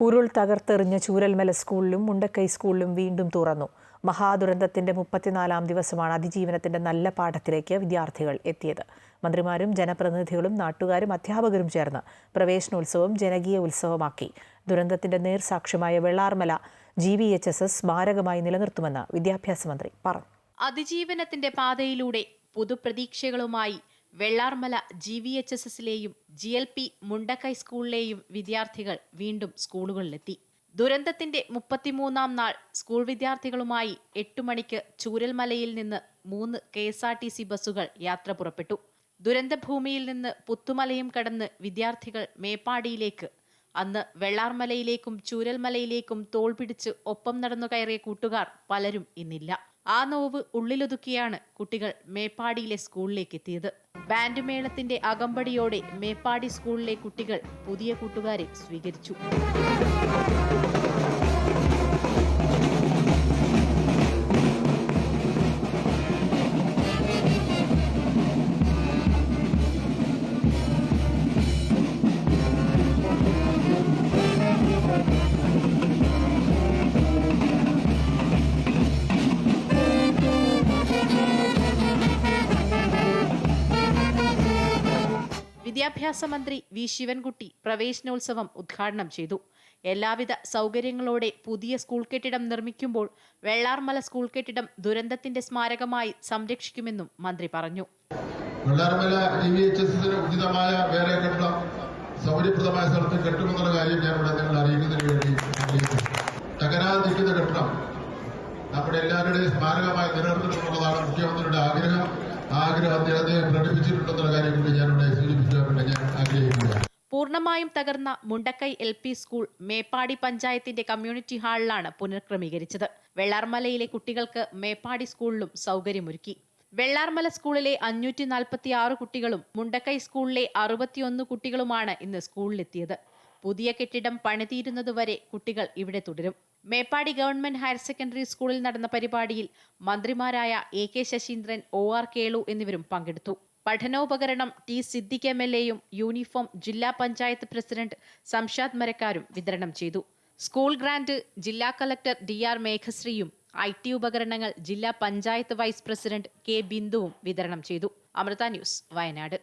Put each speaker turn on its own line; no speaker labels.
ഉരുൾ തകർത്തെറിഞ്ഞ ചൂരൽമല സ്കൂളിലും മുണ്ടക്കൈ സ്കൂളിലും വീണ്ടും തുറന്നു. മഹാദുരന്തത്തിന്റെ മുപ്പത്തിനാലാം ദിവസമാണ് അതിജീവനത്തിന്റെ നല്ല പാഠത്തിലേക്ക് വിദ്യാർത്ഥികൾ എത്തിയത്. മന്ത്രിമാരും ജനപ്രതിനിധികളും നാട്ടുകാരും അധ്യാപകരും ചേർന്ന് പ്രവേശനോത്സവം ജനകീയ ഉത്സവമാക്കി. ദുരന്തത്തിന്റെ നേർസാക്ഷ്യമായ Vellarmala G V H S S സ്മാരകമായി നിലനിർത്തുമെന്ന് വിദ്യാഭ്യാസ മന്ത്രി പറഞ്ഞു.
അതിജീവനത്തിന്റെ പാതയിലൂടെ പുതുപ്രതീക്ഷകളുമായി Vellarmala G V H S എസിലെയും G L P Mundakkai സ്കൂളിലെയും വിദ്യാർത്ഥികൾ വീണ്ടും സ്കൂളുകളിലെത്തി. ദുരന്തത്തിന്റെ മുപ്പത്തിമൂന്നാം നാൾ സ്കൂൾ വിദ്യാർത്ഥികളുമായി എട്ടു മണിക്ക് ചൂരൽമലയിൽ നിന്ന് മൂന്ന് K S R T C ബസ്സുകൾ യാത്ര പുറപ്പെട്ടു. ദുരന്തഭൂമിയിൽ നിന്ന് പുത്തുമലയും കടന്ന് വിദ്യാർത്ഥികൾ മേപ്പാടിയിലേക്ക്. അന്ന് വെള്ളാർമലയിലേക്കും ചൂരൽമലയിലേക്കും തോൾ പിടിച്ച് ഒപ്പം നടന്നു കയറിയ കൂട്ടുകാർ പലരും ഇന്നില്ല. ആ നോവ് ഉള്ളിലൊതുക്കിയാണ് കുട്ടികൾ മേപ്പാടിയിലെ സ്കൂളിലേക്ക് എത്തിയത്. ബാൻഡ് മേളത്തിന്റെ അകമ്പടിയോടെ മേപ്പാടി സ്കൂളിലെ കുട്ടികൾ പുതിയ കൂട്ടുകാരെ സ്വീകരിച്ചു. വിദ്യാഭ്യാസ മന്ത്രി വി. ശിവൻകുട്ടി പ്രവേശനോത്സവം ഉദ്ഘാടനം ചെയ്തു. എല്ലാവിധ സൗകര്യങ്ങളോടെ പുതിയ സ്കൂൾ കെട്ടിടം നിർമ്മിക്കുമ്പോൾ വെള്ളാർമല സ്കൂൾ കെട്ടിടം ദുരന്തത്തിന്റെ സ്മാരകമായി സംരക്ഷിക്കുമെന്നും മന്ത്രി പറഞ്ഞു.
വെള്ളാർമല ഉചിതമായ വേറെ കെട്ടിടം സൗകര്യപ്രദമായ സ്ഥലത്ത് കെട്ടുമെന്നുള്ള കാര്യം ഞാൻ ഇവിടെ നിങ്ങൾ അറിയിക്കുന്നതിന് വേണ്ടി തകരാതിരിക്കുന്ന കെട്ടിടം നമ്മുടെ എല്ലാവരുടെയും സ്മാരകമായി ആ ആഗ്രഹം
പൂർണമായും തകർന്ന Mundakkai L P school Meppadi പഞ്ചായത്തിന്റെ കമ്മ്യൂണിറ്റി ഹാളിലാണ് പുനഃക്രമീകരിച്ചത്. വെള്ളാർമലയിലെ കുട്ടികൾക്ക് മേപ്പാടി സ്കൂളിലും സൗകര്യമൊരുക്കി. വെള്ളാർമല സ്കൂളിലെ അഞ്ഞൂറ്റി നാൽപ്പത്തി ആറ് കുട്ടികളും മുണ്ടക്കൈ സ്കൂളിലെ അറുപത്തിയൊന്ന് കുട്ടികളുമാണ് ഇന്ന് സ്കൂളിലെത്തിയത്. പുതിയ കെട്ടിടം പണിതീരുന്നതുവരെ കുട്ടികൾ ഇവിടെ തുടരും. മേപ്പാടി ഗവൺമെന്റ് ഹയർ സെക്കൻഡറി സ്കൂളിൽ നടന്ന പരിപാടിയിൽ മന്ത്രിമാരായ A K Saseendran O R Kelu എന്നിവരും പങ്കെടുത്തു. പഠനോപകരണം ടി സിദ്ദിഖ് എം എൽ എയും യൂണിഫോം ജില്ലാ പഞ്ചായത്ത് പ്രസിഡന്റ് സംഷാദ് മരക്കാരും വിതരണം ചെയ്തു. സ്കൂൾ ഗ്രാന്റ് ജില്ലാ കളക്ടർ ഡി ആർ മേഘശ്രീയും ഐ ടി ഉപകരണങ്ങൾ ജില്ലാ പഞ്ചായത്ത് വൈസ് പ്രസിഡന്റ് കെ ബിന്ദുവും വിതരണം ചെയ്തു. അമൃത ന്യൂസ് വയനാട്.